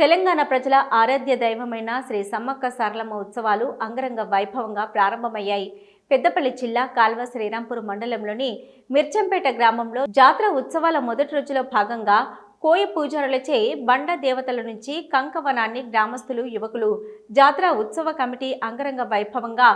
తెలంగాణ ప్రజల ఆరాధ్య దైవమైన శ్రీ సమ్మక్క సారలమ్మ ఉత్సవాలు అంగరంగ వైభవంగా ప్రారంభమయ్యాయి. పెద్దపల్లి జిల్లా కాల్వ శ్రీరాంపూర్ మండలంలోని మిర్చంపేట గ్రామంలో జాతర ఉత్సవాల మొదటి రోజులో భాగంగా కోయ పూజారులచే బండ దేవతల నుంచి కంకవనాన్ని గ్రామస్తులు యువకులు జాతర ఉత్సవ కమిటీ అంగరంగ వైభవంగా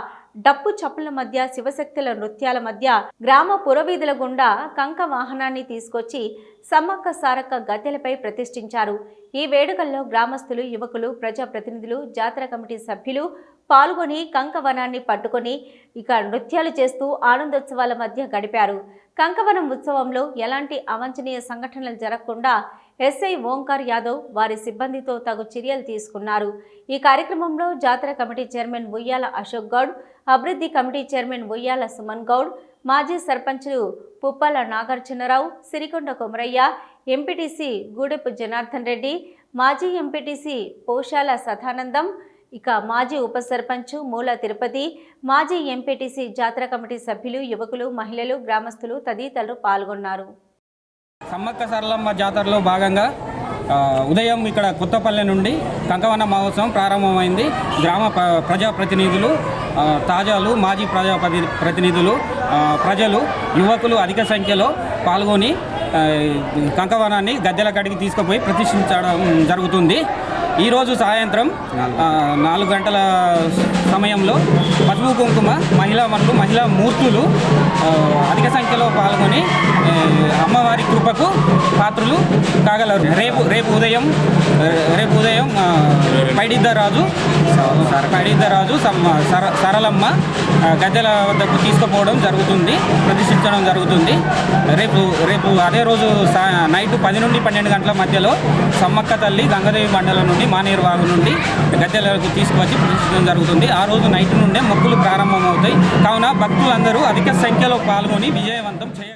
డప్పు చప్పుల మధ్య శివశక్తుల నృత్యాల మధ్య గ్రామ పురవీధుల గుండా కంక వాహనాన్ని తీసుకొచ్చి సమ్మక్క సారక్క గద్దెలపై ప్రతిష్ఠించారు. ఈ వేడుకల్లో గ్రామస్తులు యువకులు ప్రజాప్రతినిధులు జాతర కమిటీ సభ్యులు పాల్గొని కంకవనాన్ని పట్టుకొని ఇక నృత్యాలు చేస్తూ ఆనందోత్సవాల మధ్య గడిపారు. కంకవనం ఉత్సవంలో ఎలాంటి అవాంఛనీయ సంఘటనలు జరగకుండా ఎస్ఐ ఓంకార్ యాదవ్ వారి సిబ్బందితో తగు చర్యలు తీసుకున్నారు. ఈ కార్యక్రమంలో జాతర కమిటీ చైర్మన్ ఉయ్యాల అశోక్ గౌడ్ అభివృద్ధి కమిటీ చైర్మన్ ఉయ్యాల సుమన్ గౌడ్ మాజీ సర్పంచులు పుప్పాల నాగార్జునరావు సిరికొండ కొమరయ్య ఎంపీటీసీ గూడెపు జనార్దన్ రెడ్డి మాజీ ఎంపీటీసీ పోషాల సదానందం ఇక మాజీ ఉప సర్పంచ్ మూల తిరుపతి మాజీ ఎంపీటీసీ జాతర కమిటీ సభ్యులు యువకులు మహిళలు గ్రామస్తులు తదితరులు పాల్గొన్నారు. సమ్మక్క సరళమ్మ జాతరలో భాగంగా ఉదయం ఇక్కడ కొత్తపల్లె నుండి కంకవన మహోత్సవం ప్రారంభమైంది. గ్రామ ప్రజాప్రతినిధులు తాజాలు మాజీ ప్రజాప్రతి ప్రతినిధులు ప్రజలు యువకులు అధిక సంఖ్యలో పాల్గొని కంకవనాన్ని గద్దెల కాడికి తీసుకుపోయి ప్రతిష్ఠించడం జరుగుతుంది. ఈరోజు సాయంత్రం నాలుగు గంటల సమయంలో పసుపు కుంకుమ మహిళా మనులు మహిళా మూర్తులు అధిక సంఖ్యలో పాల్గొని అమ్మవారి కృపకు పాత్రులు కాగలరు. రేపు రేపు ఉదయం రేపు ఉదయం ఆ, పైడిద్దరాజు పైడిద్దరాజు సమ్మ సర సరళమ్మ గద్దెల వద్దకు తీసుకుపోవడం జరుగుతుంది ప్రతిష్ఠించడం జరుగుతుంది. రేపు రేపు అదే రోజు సా నైట్ పది నుండి పన్నెండు గంటల మధ్యలో సమ్మక్క తల్లి గంగదేవి మండలం నుండి మానేరు వాగు నుండి గద్దెలకు తీసుకువచ్చి ప్రతిష్ఠించడం జరుగుతుంది. ఆ రోజు నైట్ నుండే మొక్కులు ప్రారంభమవుతాయి. కావున భక్తులందరూ అధిక సంఖ్యలో పాల్గొని విజయవంతం చేయ